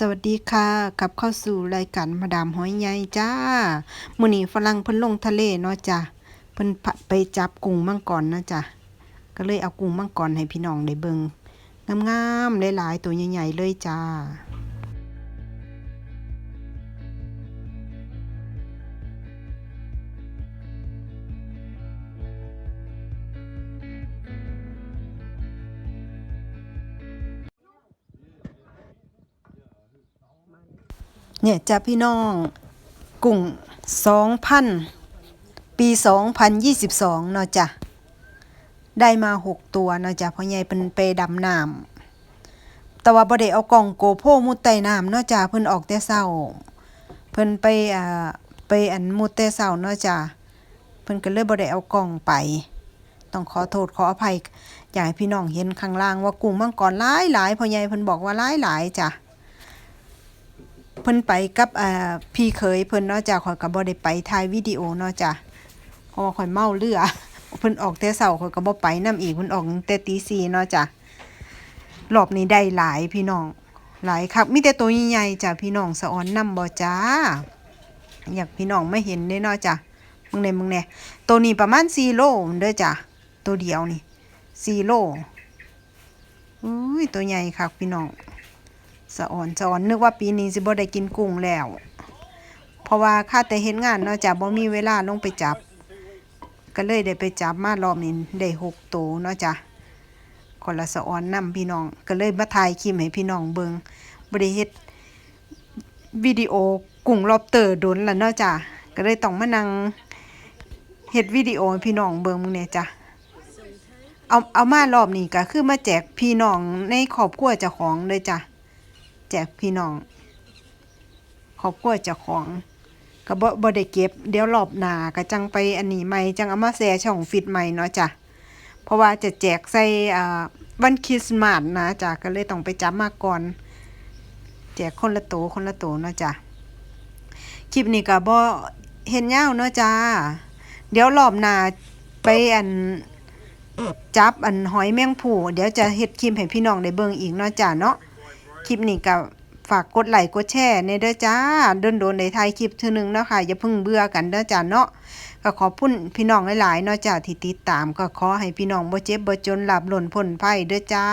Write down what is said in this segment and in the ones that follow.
สวัสดีค่ะกลับเข้าสู่รายการมาดามหอยใหญ่จ้ามื่อนี้ฝรั่งเพิ่นลงทะเลเนาะจ้ะเพิ่นไปจับกุ้งมังกรนะจ้ะก็เลยเอากุ้งมังกรให้พี่น้องได้เบิ่งงามๆหลายๆตัวใหญ่ๆเลยจ้า เนี่ยจ้ะพี่น้องกุ้งสองพันปีสองพันยี่สิบสองเนาะจ้ะได้มาหกตัวเนาะจ้ะพ่อใหญ่เป็นไปดำน้ำแต่ว่าบ่ได้เอากล่องโกโพมุดใต้น้ำเนาะจ้ะเพิ่นออกแต่เช้า เพิ่นไปอ่าไปอันมุดแต่เช้าเนาะจ้ะเพิ่นก็เลยบ่ได้เอากล่องไป ต้องขอโทษขออภัยอยากให้พี่น้องเห็นข้างล่างว่ากุ้งมังกรหลายหลายพ่อใหญ่เพิ่นบอกว่าหลายหลายจ้ะ เพิ่นไปกับอ่าพี่เคยเพิ่นเนาะจ้ะข่อยก็บ่ได้ไปถ่ายวิดีโอเนาะจ้ะเพราะว่าข่อยเมาเรือเพิ่นออกแต่เช้าข่อยก็บ่ไปนํอีกเพิ่นออกแต่ตี4เนาะจ้ะรอบนี้ได้หลายพี่น้อง หลายครับมีแต่ตัวใหญ่ๆจ้ะพี่น้องสะออนนำบ่จ้า อยากพี่น้องไม่เห็นเด้เนาะจ้ะมึงแน่มึงแน่ตัวนี้ประมาณ4โลเด้อจ้ะตัวเดียวนี่4โลอุ้ยตัวใหญ่ครับพี่น้อง สะอ่อนสะอ่อนนึกว่าปีนี้สิบ่ได้กินกุ้งแล้ว เพราะว่าข้าแต่เฮ็ดงานเนาะจ้ะบ่มีเวลาลงไปจับ ก็เลยได้ไปจับมารอบนี้ได้หกตัวเนาะจ้ะคนละสะอ่อนนํพี่น้อง ก็เลยมาถ่ายคลิปให้พี่น้องเบิงบ่ได้เฮ็ดวิดีโอกุ้งลอบเตอร์โดนแล้วเนาะจ้ะก็เลยต้องมานั่งเฮ็ดวิดีโอพี่น้องเบิงมึงเนี่ยจ้ะเอาเอามารอบนี้ก็คือมาแจกพี่น้องในครอบครัวเจ้าของเลยจ้ะ แจกพี่น้องครอบครัวเจ้าของก็บ่บ่ได้เก็บ เดี๋ยวรอบหน้าก็จังไปอันนี้ใหม่จังเอามาแชร์ช่องฟิตใหม่เนาะจ้ะเพราะว่าจะแจกใส่อ่าวันคริสต์มาสนะจ้ะก็เลยต้องไปจับมาก่อน แจกคนละโตคนละโตเนาะจ้ะคลิปนี้ก็บ่เห็นยาวเนาะจ้า เดี๋ยวรอบหน้าไปอันจับอันหอยแมงผู้เดี๋ยวจะเฮ็ดคลิปให้พี่น้องได้เบิ่งอีกเนาะจ้ะเนาะ คลิปนี้ก็ฝากกดไลค์กดแชร์ในเด้อจ้าโดนโดนในไทยคลิปเทื่อนึงเนาะค่ะอย่าเพิ่งเบื่อกันเด้อจ้าเนาะก็ขอบคุณพี่น้องหลายๆเนาะจ้าที่ติดตามก็ขอให้พี่น้องบ่เจ็บบ่จนหลับหล่นพ้นภัยเด้อจ้า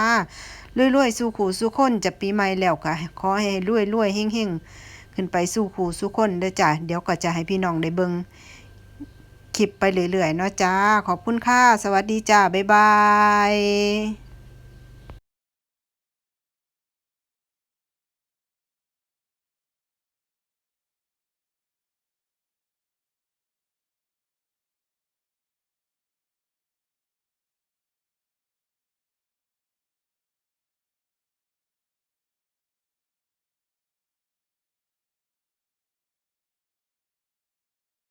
รวยๆสู่ขู่สู่คนจะปีใหม่แล้วก็ขอให้รวยๆเฮงๆขึ้นไปสู่ขู่สู่คนเด้อจ้าเดี๋ยวก็จะให้พี่น้องได้เบิ่งคลิปไปเรื่อยๆเนาะจ้าขอบคุณค่ะสวัสดีจ้าบ๊ายบาย